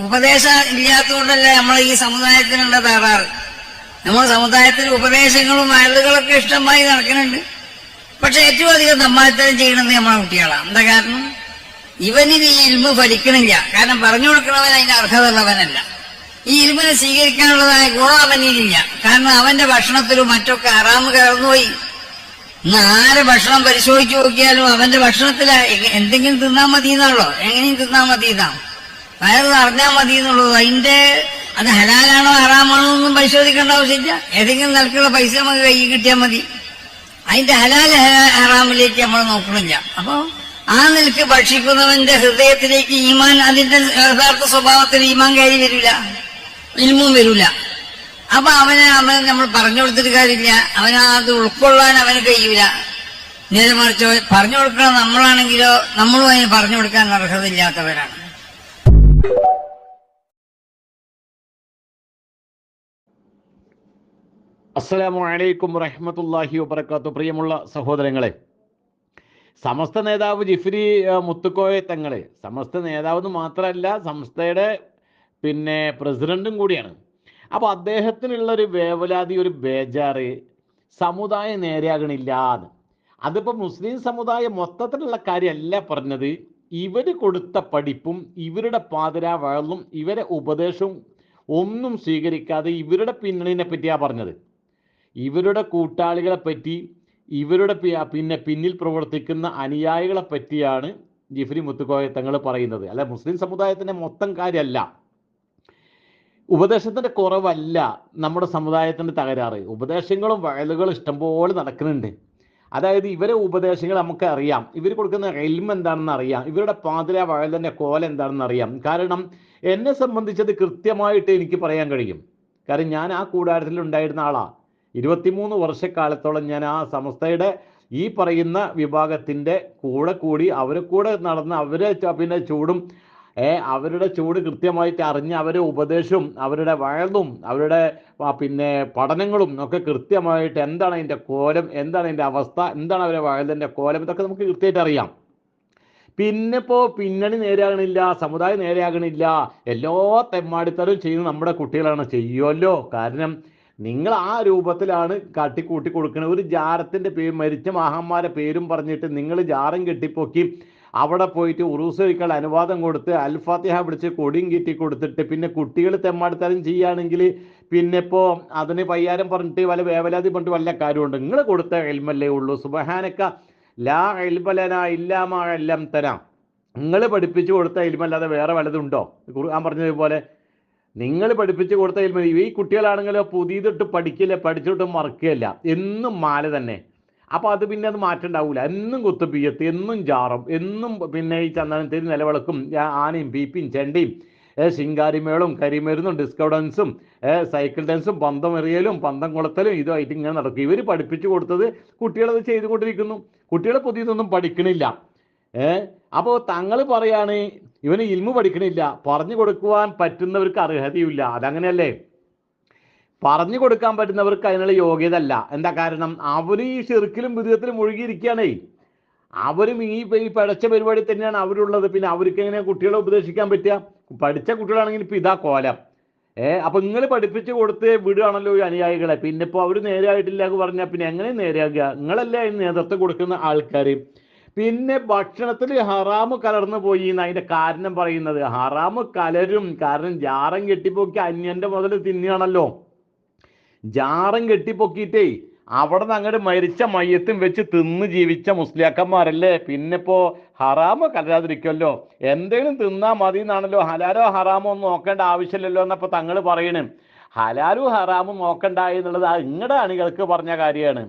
ഉപദേശം ഇല്ലാത്തതുകൊണ്ടല്ലേ നമ്മൾ ഈ സമുദായത്തിനുള്ള തകരാറ്? നമ്മൾ സമുദായത്തിൽ ഉപദേശങ്ങളും വയലുകളൊക്കെ ഇഷ്ടമായി നടക്കുന്നുണ്ട്. പക്ഷെ ഏറ്റവും അധികം തമ്മാത്തരം ചെയ്യണത് നമ്മളെ കുട്ടികളാണ്. എന്താ കാരണം? ഇവനിന് ഈ ഇരുമ്പ് ഫലിക്കണില്ല. കാരണം പറഞ്ഞു കൊടുക്കണവൻ അതിന്റെ അർഹത ഉള്ളവനല്ല ഈ ഇരുമ്പിനെ സ്വീകരിക്കാനുള്ളതായ ഗുണം അവനിലില്ല കാരണം അവന്റെ ഭക്ഷണത്തിലും മറ്റൊക്കെ അറാമ് കയർന്നുപോയി ഇന്ന് ആരെ ഭക്ഷണം പരിശോധിച്ചു നോക്കിയാലും അവന്റെ ഭക്ഷണത്തിൽ എന്തെങ്കിലും തിന്നാൽ മതി എന്നാണല്ലോ എങ്ങനെയും തിന്നാൽ മതി എന്നാണ് വയറ് നിറഞ്ഞാൽ മതി എന്നുള്ളത് അതിന്റെ അത് ഹലാലാണോ ഹറാമാണോ ഒന്നും പരിശോധിക്കേണ്ട ആവശ്യമില്ല. ഏതെങ്കിലും നിലക്കുള്ള പൈസ നമുക്ക് കൈ കിട്ടിയാൽ മതി. അതിന്റെ ഹലാൽ ആറാമിലേക്ക് നമ്മൾ നോക്കണില്ല. അപ്പോൾ ആ നിലയ്ക്ക് ഭക്ഷിക്കുന്നവന്റെ ഹൃദയത്തിലേക്ക് ഈമാൻ അതിന്റെ യഥാർത്ഥ സ്വഭാവത്തിൽ ഈമാൻ കയറി വരില്ല. ഇൽമും വരില്ല. അപ്പൊ അവനെ അവൻ നമ്മൾ പറഞ്ഞു കൊടുത്തിട്ട് കാര്യമില്ല. അവനത് ഉൾക്കൊള്ളാൻ അവന് കഴിയൂല. നേരെ മറിച്ച് പറഞ്ഞു കൊടുക്കണം നമ്മളാണെങ്കിലോ നമ്മളും അതിന് പറഞ്ഞു കൊടുക്കാൻ അർഹതയില്ലാത്തവരാണ്. അസ്സലാമു അലൈക്കും റഹ്മത്തുല്ലാഹി വബർക്കാത്തു പ്രിയമുള്ള സഹോദരങ്ങളെ സമസ്ത നേതാവ് ജിഫ്രി മുത്തുക്കോയ തങ്ങളെ സമസ്ത നേതാവ് എന്ന് മാത്രമല്ല സംസ്ഥയുടെ പിന്നെ പ്രസിഡന്റും കൂടിയാണ്. അപ്പോൾ അദ്ദേഹത്തിനുള്ള ഒരു വേവലാതി ഒരു ബേജാറ് സമുദായം നേരെയാകണില്ല എന്ന്. അതിപ്പോൾ മുസ്ലിം സമുദായം മൊത്തത്തിലുള്ള കാര്യമല്ല പറഞ്ഞത്. ഇവർ കൊടുത്ത പഠിപ്പും ഇവരുടെ പാതിരാവഴലും ഇവരെ ഉപദേശവും ഒന്നും സ്വീകരിക്കാതെ ഇവരുടെ പിന്നണിനെ പറ്റിയാണ് പറഞ്ഞത്. ഇവരുടെ കൂട്ടാളികളെ പറ്റി ഇവരുടെ പിന്നെ പിന്നിൽ പ്രവർത്തിക്കുന്ന അനുയായികളെ പറ്റിയാണ് ജിഫ്രി മുത്തുക്കോയ തങ്ങൾ പറയുന്നത്. അല്ല മുസ്ലിം സമുദായത്തിന്റെ മൊത്തം കാര്യമല്ല. ഉപദേശത്തിന്റെ കുറവല്ല നമ്മുടെ സമുദായത്തിന്റെ തകരാറ്. ഉപദേശങ്ങളും വയലുകളും ഇഷ്ടംപോലെ നടക്കുന്നുണ്ട്. അതായത് ഇവരെ ഉപദേശങ്ങൾ നമുക്ക് അറിയാം. ഇവർ കൊടുക്കുന്ന എൽമ എന്താണെന്ന് അറിയാം. ഇവരുടെ പാതിര വഴലിന്റെ കോല എന്താണെന്ന് അറിയാം. കാരണം എന്നെ സംബന്ധിച്ചത് കൃത്യമായിട്ട് എനിക്ക് പറയാൻ കഴിയും. കാരണം ഞാൻ ആ കൂടാരത്തിൽ ഉണ്ടായിരുന്ന ആളാ. ഇരുപത്തിമൂന്ന് വർഷക്കാലത്തോളം ഞാൻ ആ സംസ്ഥയുടെ ഈ പറയുന്ന വിഭാഗത്തിന്റെ കൂടെ കൂടി അവരെ കൂടെ നടന്ന് അവരെ പിന്നെ ചൂടും അവരുടെ ചൂട് കൃത്യമായിട്ട് അറിഞ്ഞ് അവരുടെ ഉപദേശവും അവരുടെ വയതും അവരുടെ പിന്നെ പഠനങ്ങളും ഒക്കെ കൃത്യമായിട്ട് എന്താണ് അതിന്റെ കോലം എന്താണ് അതിന്റെ അവസ്ഥ എന്താണ് അവരുടെ വയതിന്റെ കോലം ഇതൊക്കെ നമുക്ക് കൃത്യമായിട്ട് അറിയാം. പിന്നെ ഇപ്പോൾ പിന്നണി നേരെയാകണില്ല സമുദായം നേരെയാകണില്ല എല്ലാ തെമ്മാടിത്തരവും ചെയ്യുന്ന നമ്മുടെ കുട്ടികളാണ്. ചെയ്യുമല്ലോ കാരണം നിങ്ങൾ ആ രൂപത്തിലാണ് കാട്ടിക്കൂട്ടി കൊടുക്കുന്നത് ഒരു ജാരത്തിന്റെ പേര് മരിച്ച മഹാന്മാരെ പേരും പറഞ്ഞിട്ട് നിങ്ങൾ ജാരം കെട്ടിപ്പൊക്കി അവിടെ പോയിട്ട് ഉറൂസ് കഴിക്കാൻ അനുവാദം കൊടുത്ത് അൽഫാത്തിഹ പിടിച്ച് കൊടിയും കിട്ടി കൊടുത്തിട്ട് പിന്നെ കുട്ടികൾ തെമ്മാടിത്തരം ചെയ്യുകയാണെങ്കിൽ പിന്നെ ഇപ്പോൾ അതിന് പയ്യാരം പറഞ്ഞിട്ട് വല്ല വേവലാതി പറഞ്ഞിട്ട് വല്ല കാര്യമുണ്ട്. നിങ്ങൾ കൊടുത്ത എൽമല്ലേ ഉള്ളൂ. സുബഹാനക്ക ലാ എൽബലന ഇല്ലാമാ എല്ലാം തരാം നിങ്ങൾ പഠിപ്പിച്ചു കൊടുത്ത എൽമല്ലാതെ വേറെ വലതുണ്ടോ? ഖുർആൻ പറഞ്ഞതുപോലെ. നിങ്ങൾ പഠിപ്പിച്ചു കൊടുത്ത ഇൽമ ഈ കുട്ടികളാണെങ്കിലോ പുതിയതിട്ട് പഠിക്കില്ല പഠിച്ചിട്ട് മറക്കുകയില്ല. എന്നും മാല തന്നെ. അപ്പൊ അത് പിന്നെ അത് മാറ്റണ്ടാവൂല. എന്നും കുത്തുബിയത്ത് എന്നും ജാറും എന്നും പിന്നെ ഈ ചന്ദനത്തിന് നിലവിളക്കും ആനയും പീപ്പിയും ചെണ്ടയും ശിങ്കാരിമേളും കരിമരുന്നും ഡിസ്കൗഡൻസും സൈക്കിൾ ഡാൻസും പന്തം എറിയലും പന്തം കൊളുത്തലും ഇതുമായിട്ട് ഇങ്ങനെ നടക്കും. ഇവർ പഠിപ്പിച്ചു കൊടുത്തത് കുട്ടികളത് ചെയ്തുകൊണ്ടിരിക്കുന്നു. കുട്ടികളെ പുതിയതൊന്നും പഠിക്കണില്ല. അപ്പോൾ തങ്ങൾ പറയാണ് ഇവന് ഇൽമു പഠിക്കണില്ല. പറഞ്ഞു കൊടുക്കുവാൻ പറ്റുന്നവർക്ക് അർഹതയില്ല. അതങ്ങനെയല്ലേ? പറഞ്ഞു കൊടുക്കാൻ പറ്റുന്നവർക്ക് അതിനുള്ള യോഗ്യത അല്ല എന്താ കാരണം? അവർ ഈ ഷിർക്കിലും വിധത്തിലും മുഴുകിയിരിക്കുകയാണേ. അവരും ഈ ഈ പഴച്ച പരിപാടി തന്നെയാണ് അവരുള്ളത്. പിന്നെ അവർക്ക് എങ്ങനെ കുട്ടികളെ ഉപദേശിക്കാൻ പറ്റുക? പഠിച്ച കുട്ടികളാണെങ്കിൽ ഇപ്പൊ ഇതാ കോലം. ഏ അപ്പൊ നിങ്ങൾ പഠിപ്പിച്ചു കൊടുത്ത് വിടുകയാണല്ലോ ഈ അനുയായികളെ. പിന്നെ ഇപ്പൊ അവർ നേരെയായിട്ടില്ല എന്ന് പറഞ്ഞാൽ പിന്നെ എങ്ങനെ നേരെയാകുക? നിങ്ങളല്ലേ അതിന് നേതൃത്വം കൊടുക്കുന്ന ആൾക്കാർ പിന്നെ ഭക്ഷണത്തിൽ ഹറാമ് കലർന്നു പോയി എന്ന് അതിന്റെ കാരണം പറയുന്നത്. ഹറാമ് കലരും കാരണം ജാറം കെട്ടിപ്പോക്കി അന്യന്റെ മുതൽ തിന്നുകയാണല്ലോ. ജാറം കെട്ടിപ്പൊക്കിയിട്ടേ. അവിടെ നിന്ന് അങ്ങോട്ട് മരിച്ച മയ്യത്തും വെച്ച് തിന്ന് ജീവിച്ച മുസ്ലിയാക്കന്മാരല്ലേ? പിന്നെ ഇപ്പോ ഹറാമോ കലരാതിരിക്കുമല്ലോ എന്തെങ്കിലും തിന്നാ മതി എന്നാണല്ലോ ഹലാലോ ഹറാമോ ഒന്നും നോക്കേണ്ട ആവശ്യമില്ലല്ലോ എന്നപ്പോ തങ്ങൾ പറയണേ. ഹലാലും ഹറാമും നോക്കണ്ട എന്നുള്ളത് ഇങ്ങടെ അണികൾക്ക് പറഞ്ഞ കാര്യമാണ്.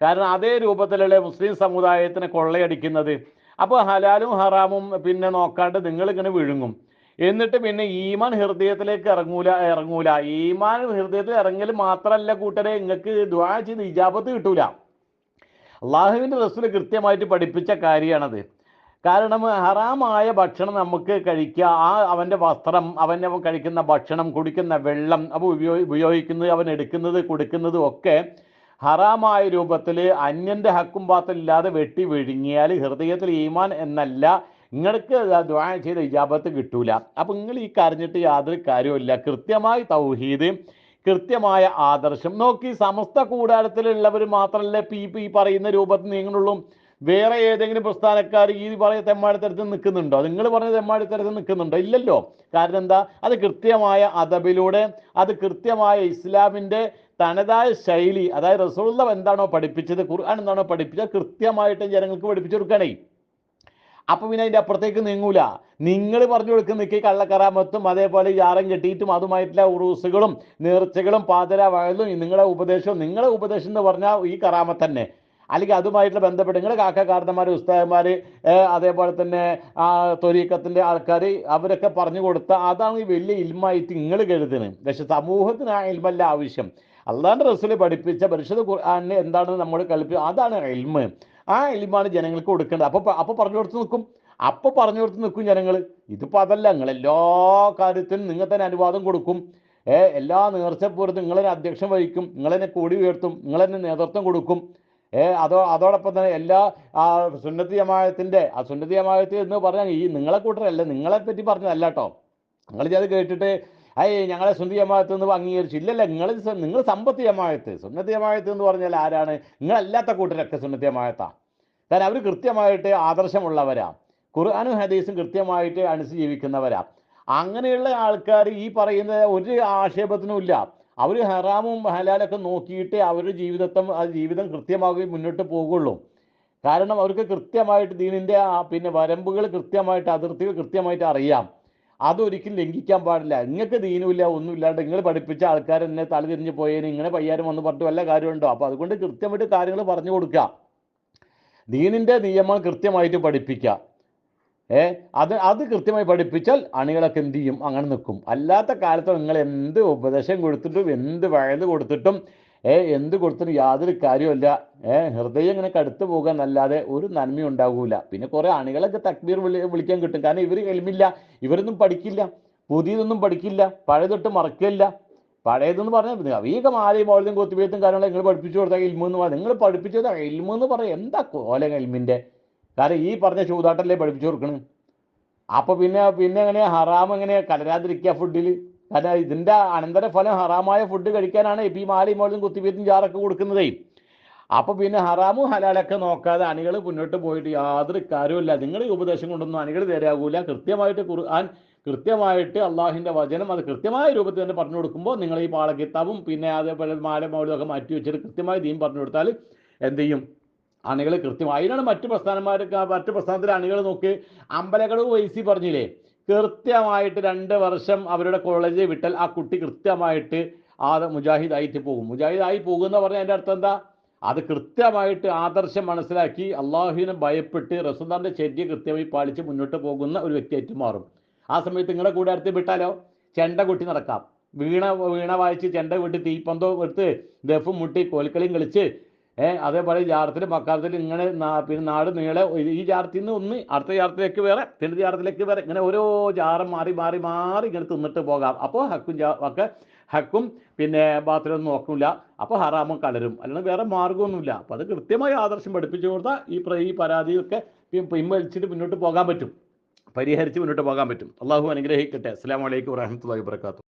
കാരണം അതേ രൂപത്തിലല്ലേ മുസ്ലിം സമുദായത്തിന് കൊള്ളയടിക്കുന്നത്. അപ്പോൾ ഹലാലും ഹറാമും പിന്നെ നോക്കാണ്ട് നിങ്ങൾ ഇങ്ങനെ വിഴുങ്ങും. എന്നിട്ട് പിന്നെ ഈമാൻ ഹൃദയത്തിലേക്ക് ഇറങ്ങൂല ഇറങ്ങൂല. ഈമാൻ ഹൃദയത്തിൽ ഇറങ്ങൽ മാത്രമല്ല കൂട്ടരെ നിങ്ങൾക്ക് ദ്വാ ചെയ്ത് ഇജാബത്ത് കിട്ടൂല. അള്ളാഹുവിന്റെ റസൂൽ കൃത്യമായിട്ട് പഠിപ്പിച്ച കാര്യമാണത്. കാരണം ഹറാമായ ഭക്ഷണം നമുക്ക് കഴിക്കുക ആ അവന്റെ വസ്ത്രം അവന്റെ കഴിക്കുന്ന ഭക്ഷണം കുടിക്കുന്ന വെള്ളം അപ്പോൾ ഉപയോഗി ഉപയോഗിക്കുന്നത് അവൻ എടുക്കുന്നത് കൊടുക്കുന്നതും ഒക്കെ ഹറാമായ രൂപത്തിൽ അന്യന്റെ ഹക്കും പാത്തില്ലാതെ വെട്ടി വിഴുങ്ങിയാൽ ഹൃദയത്തിൽ ഈമാൻ എന്നല്ല നിങ്ങൾക്ക് ദ്വാ ചെയ്ത ഇജാബത്ത് കിട്ടൂല. അപ്പം നിങ്ങൾ ഈ കരഞ്ഞിട്ട് യാതൊരു കാര്യവുമില്ല. കൃത്യമായി തൗഹീദ് കൃത്യമായ ആദർശം. നോക്കി സമസ്ത കൂടാരത്തിലുള്ളവർ മാത്രമല്ല പി ഈ പറയുന്ന രൂപത്തിൽ നീങ്ങുന്നുള്ളൂ. വേറെ ഏതെങ്കിലും പ്രസ്ഥാനക്കാർ ഈ പറയ തെമ്മാടിത്തരത്തിൽ നിൽക്കുന്നുണ്ടോ? നിങ്ങൾ പറഞ്ഞ തെമ്മാടിത്തരത്തിൽ നിൽക്കുന്നുണ്ടോ? ഇല്ലല്ലോ. കാരണം എന്താ? അത് കൃത്യമായ അദബിലൂടെ അത് കൃത്യമായ ഇസ്ലാമിന്റെ തനതായ ശൈലി അതായത് റസൂള്ള എന്താണോ പഠിപ്പിച്ചത് ഖുർആൻ എന്താണോ പഠിപ്പിച്ചത് കൃത്യമായിട്ട് ജനങ്ങൾക്ക് പഠിപ്പിച്ചു കൊടുക്കണേ. അപ്പൊ പിന്നെ അതിന്റെ അപ്പുറത്തേക്ക് നീങ്ങൂല. നിങ്ങൾ പറഞ്ഞു കൊടുക്കുന്ന നിൽക്കി കള്ളക്കറാമത്തും അതേപോലെ ജാറം കെട്ടിയിട്ടും അതുമായിട്ടുള്ള ഉറൂസുകളും നേർച്ചകളും പാതര വയലും നിങ്ങളുടെ ഉപദേശവും നിങ്ങളുടെ ഉപദേശം എന്ന് പറഞ്ഞാൽ ഈ കറാമത്ത് തന്നെ. അല്ലെങ്കിൽ അതുമായിട്ടുള്ള ബന്ധപ്പെട്ട് നിങ്ങളുടെ കാക്കക്കാരന്മാർ ഉസ്താദന്മാർ അതേപോലെ തന്നെ ആ തൊരീക്കത്തിന്റെ ആൾക്കാർ അവരൊക്കെ പറഞ്ഞു കൊടുത്ത അതാണ് ഈ വലിയ ഇൽമായിട്ട് നിങ്ങൾ കരുതുന്നത്. പക്ഷെ സമൂഹത്തിന് ആ ഇൽമല്ല ആവശ്യം. അള്ളാഹാന്റെ റസൂൽ പഠിപ്പിച്ച പരിശുദ്ധ ഖുർആാനിന് എന്താണ് നമ്മൾ കൽപ്പിച്ചത് അതാണ് ഇൽമ്. ആ എളിമാണ് ജനങ്ങൾക്ക് കൊടുക്കേണ്ടത്. അപ്പോൾ അപ്പോൾ പറഞ്ഞു കൊടുത്ത് നിൽക്കും. അപ്പോൾ പറഞ്ഞു കൊടുത്ത് നിൽക്കും ജനങ്ങൾ ഇതിപ്പോ അതല്ല നിങ്ങൾ എല്ലാ കാര്യത്തിനും നിങ്ങൾ തന്നെ അനുവാദം കൊടുക്കും. ഏ എല്ലാ നേർച്ചപ്പൂരത്തും നിങ്ങൾ തന്നെ അധ്യക്ഷം വഹിക്കും. നിങ്ങൾ തന്നെ കൂടി ഉയർത്തും. നിങ്ങൾ തന്നെ നേതൃത്വം കൊടുക്കും. ഏ അതോ അതോടൊപ്പം തന്നെ എല്ലാ ആ സുന്നത്തി ജമായത്തിന്റെ ആ സുന്നത്തി ജമായത്ത് എന്ന് പറഞ്ഞാൽ ഈ നിങ്ങളെ കൂട്ടരല്ല നിങ്ങളെ പറ്റി പറഞ്ഞതല്ല കേട്ടോ. നിങ്ങൾ ഇത് കേട്ടിട്ട് അയ്യ ഞങ്ങളെ സുന്നത്തി ജമാഅത്ത് എന്ന് അംഗീകരിച്ചു ഇല്ലല്ല നിങ്ങൾ നിങ്ങൾ സമ്പത്ത് ജമായത്ത് സുന്നത്ത് എന്ന് പറഞ്ഞാൽ ആരാണ്? നിങ്ങളല്ലാത്ത കൂട്ടരൊക്കെ സുന്നത്ത് കാരണം അവർ കൃത്യമായിട്ട് ആദർശമുള്ളവരാ. ഖുർആാനും ഹദീസും കൃത്യമായിട്ട് അനുസരിച്ച് ജീവിക്കുന്നവരാ. അങ്ങനെയുള്ള ആൾക്കാർ ഈ പറയുന്ന ഒരു ആക്ഷേപത്തിനും ഇല്ല. അവർ ഹറാമും ഹലാലൊക്കെ നോക്കിയിട്ട് അവരുടെ ജീവിതത്തെ ജീവിതം കൃത്യമാകുകയും മുന്നോട്ട് പോകുള്ളൂ. കാരണം അവർക്ക് കൃത്യമായിട്ട് ദീനിന്റെ പിന്നെ വരമ്പുകൾ കൃത്യമായിട്ട് അതിർത്തികൾ കൃത്യമായിട്ട് അറിയാം. അതൊരിക്കലും ലംഘിക്കാൻ പാടില്ല. നിങ്ങൾക്ക് ദീനുമില്ല ഒന്നുമില്ലാണ്ട് നിങ്ങൾ പഠിപ്പിച്ച ആൾക്കാർ എന്നെ തല തിരിഞ്ഞു പോയതിന് ഇങ്ങനെ പയ്യാരും വന്ന് പറഞ്ഞിട്ട് വല്ല കാര്യമുണ്ടോ? അപ്പോൾ അതുകൊണ്ട് കൃത്യമായിട്ട് കാര്യങ്ങൾ പറഞ്ഞു കൊടുക്കുക. ദീനിന്റെ നിയമം കൃത്യമായിട്ട് പഠിപ്പിക്കുക. ഏ? അത് അത് കൃത്യമായി പഠിപ്പിച്ചാൽ അണികളൊക്കെ എന്ത് ചെയ്യും? അങ്ങനെ നിൽക്കും. അല്ലാത്ത കാലത്ത് നിങ്ങൾ എന്ത് ഉപദേശം കൊടുത്തിട്ടും എന്ത് വയത് കൊടുത്തിട്ടും ഏ എന്ത് കൊടുത്തിട്ടും യാതൊരു കാര്യമില്ല ഏ ഹൃദയം ഇങ്ങനെ കടുത്തു പോകാന്നല്ലാതെ ഒരു നന്മയും ഉണ്ടാകൂല പിന്നെ കുറെ അണികളൊക്കെ തക്ബീർ വിളി വിളിക്കാൻ കിട്ടും. കാരണം ഇവർ എളിമില്ല ഇവരൊന്നും പഠിക്കില്ല പുതിയതൊന്നും പഠിക്കില്ല പഴയതൊട്ട് മറക്കില്ല. പഴയതെന്ന് പറഞ്ഞാൽ അവയൊക്കെ മാലയും മോളിലും കൊത്തുപേത്തും കാര്യങ്ങളും നിങ്ങൾ പഠിപ്പിച്ചു കൊടുത്താൽ ഇൽമെന്ന് പറഞ്ഞാൽ നിങ്ങൾ പഠിപ്പിച്ചത് എന്ന് പറയാം എന്താ കോല എൽമിന്റെ കാരണം ഈ പറഞ്ഞ ചൂതാട്ടല്ലേ പഠിപ്പിച്ചു കൊടുക്കണേ. അപ്പോൾ പിന്നെ പിന്നെ എങ്ങനെയാ? ഹറാം എങ്ങനെയാ? കലരാതിരിക്കുക ഫുഡിൽ കാരണം ഇതിന്റെ അനന്തരഫലം ഹറാമായ ഫുഡ് കഴിക്കാനാണ് ഈ മാലയും മോളും കുത്തിവീത്തും ജാറൊക്കെ കൊടുക്കുന്നതേ. അപ്പൊ പിന്നെ ഹറാമും ഹലാലൊക്കെ നോക്കാതെ അണികൾ മുന്നോട്ട് പോയിട്ട് യാതൊരു കാര്യമില്ല നിങ്ങൾ ഈ ഉപദേശം കൊണ്ടൊന്നും അണികൾ തരാകൂല കൃത്യമായിട്ട് ഖുർആൻ കൃത്യമായിട്ട് അള്ളാഹിന്റെ വചനം അത് കൃത്യമായ രൂപത്തിൽ തന്നെ പറഞ്ഞു കൊടുക്കുമ്പോൾ നിങ്ങൾ ഈ പാളക്കിത്താവും പിന്നെ അതേപോലെ മാല മോളും ഒക്കെ മാറ്റി വെച്ചിട്ട് കൃത്യമായി ദീം പറഞ്ഞു കൊടുത്താൽ എന്ത് ചെയ്യും? അണികൾ കൃത്യമായി. അതിനാണ് മറ്റു പ്രസ്ഥാനന്മാർക്ക് മറ്റു പ്രസ്ഥാനത്തിലെ അണികൾ നോക്കി. അമ്പലക്കടവ് വൈസി പറഞ്ഞില്ലേ? കൃത്യമായിട്ട് രണ്ട് വർഷം അവരുടെ കോളേജ് വിട്ടാൽ ആ കുട്ടി കൃത്യമായിട്ട് ആ മുജാഹിദ് ആയിട്ട് പോകും. മുജാഹിദ് മുജാഹിദായി പോകുന്ന പറഞ്ഞാൽ അതിന്റെ അർത്ഥം എന്താ? അത് കൃത്യമായിട്ട് ആദർശം മനസ്സിലാക്കി അള്ളാഹുവിനെ ഭയപ്പെട്ട് റസുദാന്റെ ചര്യ കൃത്യമായി പാലിച്ച് മുന്നോട്ട് പോകുന്ന ഒരു വ്യക്തിയായിട്ട് മാറും. ആ സമയത്ത് നിങ്ങളുടെ കൂടെ അടുത്ത് വിട്ടാലോ? ചെണ്ട കൊട്ടി നടക്കാം. വീണ വീണ വായിച്ച് ചെണ്ട വിട്ട് തീപ്പന്തോ എടുത്ത് ദഫും മുട്ടി കോൽക്കളിയും കളിച്ച് ഏഹ് അതേപോലെ ജാറത്തിൽ മക്കാലത്തിൽ ഇങ്ങനെ പിന്നെ നാട് നീളെ ഈ ജാറത്തിൽ നിന്ന് ഒന്ന് അടുത്ത ജാറത്തിലേക്ക് വേറെ തെളിഞ്ഞ ജാറത്തിലേക്ക് വേറെ ഇങ്ങനെ ഓരോ ജാറും മാറി മാറി മാറി ഇങ്ങനെ തിന്നിട്ട് പോകാം. അപ്പോൾ ഹക്കും ഒക്കെ ഹക്കും പിന്നെ ബാത്തിലൊന്നും നോക്കില്ല അപ്പോൾ ഹറാമും കലരും. അല്ലെങ്കിൽ വേറെ മാർഗമൊന്നുമില്ല അപ്പോൾ അത് കൃത്യമായി ആദർശം പഠിപ്പിച്ചു കൊടുത്താൽ ഈ ഈ പരാതിയൊക്കെ പിൻ- പിൻവലിച്ചിട്ട് മുന്നോട്ട് പോകാൻ പറ്റും. പരിഹരിച്ച് മുന്നോട്ട് പോകാൻ പറ്റും. അള്ളാഹു അനുഗ്രഹിക്കട്ടെ. അസ്സാം വലൈക്കും വാഹമത്തല്ലാ വാബർക്കാത്തു